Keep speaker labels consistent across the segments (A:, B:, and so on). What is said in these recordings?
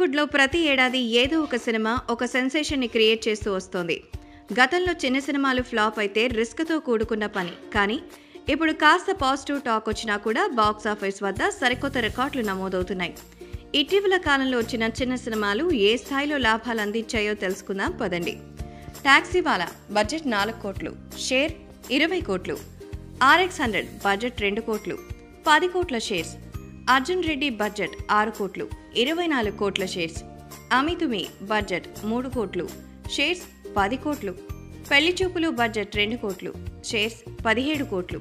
A: టాలీవుడ్లో ప్రతి ఏడాది ఏదో ఒక సినిమా ఒక సెన్సేషన్ని క్రియేట్ చేస్తూ వస్తోంది. గతంలో చిన్న సినిమాలు ఫ్లాప్ అయితే రిస్క్తో కూడుకున్న పని. కానీ ఇప్పుడు కాస్త పాజిటివ్ టాక్ వచ్చినా కూడా బాక్స్ ఆఫీస్ వద్ద సరికొత్త రికార్డులు నమోదవుతున్నాయి. ఇటీవల కాలంలో వచ్చిన చిన్న సినిమాలు ఏ స్థాయిలో లాభాలు అందించాయో తెలుసుకుందాం పదండి. టాక్సీవాలా బడ్జెట్ నాలుగు కోట్లు. షేర్ ఇరవై కోట్లు. ఆర్ఎక్స్ హండ్రెడ్ బడ్జెట్ రెండు కోట్లు. పది కోట్ల షేర్స్. అర్జున్ రెడ్డి బడ్జెట్ ఆరు కోట్లు ఇరవై నాలుగు కోట్ల షేర్స్. అమితుమి బడ్జెట్ మూడు కోట్లు షేర్స్ పది కోట్లు. పెళ్ళి చూపులు బడ్జెట్ రెండు కోట్లు షేర్స్ పదిహేడు కోట్లు.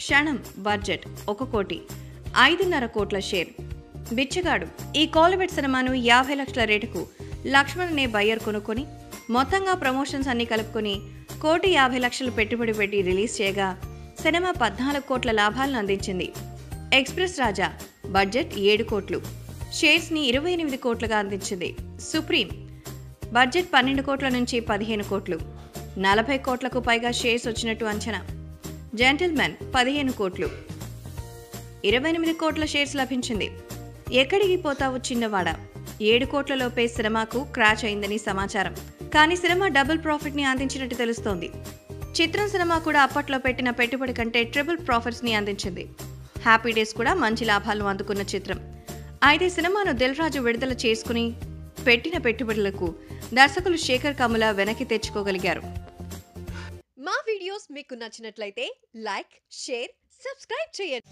A: క్షణం బడ్జెట్ ఒక కోటి ఐదున్నర కోట్ల షేర్. బిచ్చగాడు ఈ కోలబెట్ సినిమాను యాభై లక్షల రేటుకు లక్ష్మణ్ అనే బయ్యర్ కొనుక్కొని మొత్తంగా ప్రమోషన్స్ అన్ని కలుపుకొని కోటి యాభై లక్షలు పెట్టుబడి పెట్టి రిలీజ్ చేయగా సినిమా పద్నాలుగు కోట్ల లాభాలను అందించింది. ఎక్స్ప్రెస్ రాజా బడ్జెట్ ఏడు కోట్లు. షేర్స్ని ఇరవై ఎనిమిది కోట్లుగా అందించింది సుప్రీం. బడ్జెట్ పన్నెండు కోట్ల నుంచి పదిహేను కోట్లు. నలభై కోట్లకు పైగా షేర్స్ వచ్చినట్టు అంచనా. జెంటిల్మెన్ పదిహేను కోట్లు. ఇరవై ఎనిమిది కోట్ల షేర్స్ లభించింది. ఎక్కడికి పోతావు చిన్నవాడ? ఏడు కోట్లలోపే సినిమాకు క్రాచ్ అయిందని సమాచారం. కానీ సినిమా డబుల్ ప్రాఫిట్ని అందించినట్టు తెలుస్తోంది. చిత్రం సినిమా కూడా అప్పట్లో పెట్టిన పెట్టుబడి కంటే ట్రిపుల్ ప్రాఫిట్స్ని అందించింది. హ్యాపీ డేస్ కూడా మంచి లాభాలు అందుకున్న చిత్రం. అయితే సినిమాను దిల్ రాజు విడుదల చేసుకుని పెట్టిన పెట్టుబడులకు దర్శకులు శేఖర్ కమల వెనక్కి తెచ్చుకోగలిగారు.
B: మా వీడియోస్ మీకు నచ్చినట్లయితే లైక్ షేర్ సబ్స్క్రైబ్ చేయండి.